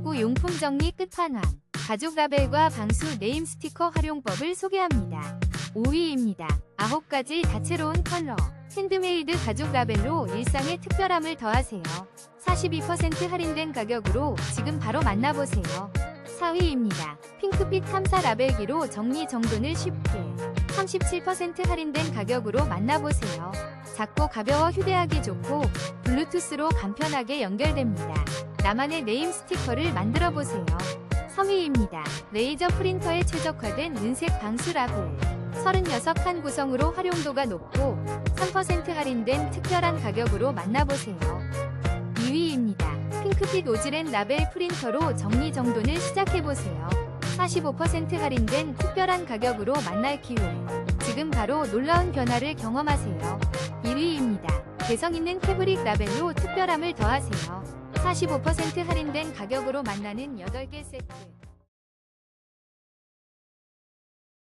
가구 용품 정리 끝판왕. 가죽 라벨과 방수 네임 스티커 활용법을 소개합니다. 5위입니다. 9가지 다채로운 컬러. 핸드메이드 가죽 라벨로 일상의 특별함을 더하세요. 42% 할인된 가격으로 지금 바로 만나보세요. 4위입니다. 핑크빛 탐사 라벨기로 정리정돈을 쉽게 37% 할인된 가격으로 만나보세요. 작고 가벼워 휴대하기 좋고 블루투스로 간편하게 연결됩니다. 나만의 네임 스티커를 만들어 보세요. 3위입니다. 레이저 프린터에 최적화된 은색 방수 라벨. 36칸 구성으로 활용도가 높고 3% 할인된 특별한 가격으로 만나보세요. 2위입니다. 핑크빛 오즈렌 라벨 프린터로 정리정돈을 시작해보세요. 45% 할인된 특별한 가격으로 만날 기회. 지금 바로 놀라운 변화를 경험하세요. 1위입니다. 개성있는 패브릭 라벨로 특별함을 더하세요. 45% 할인된 가격으로 만나는 8개 세트.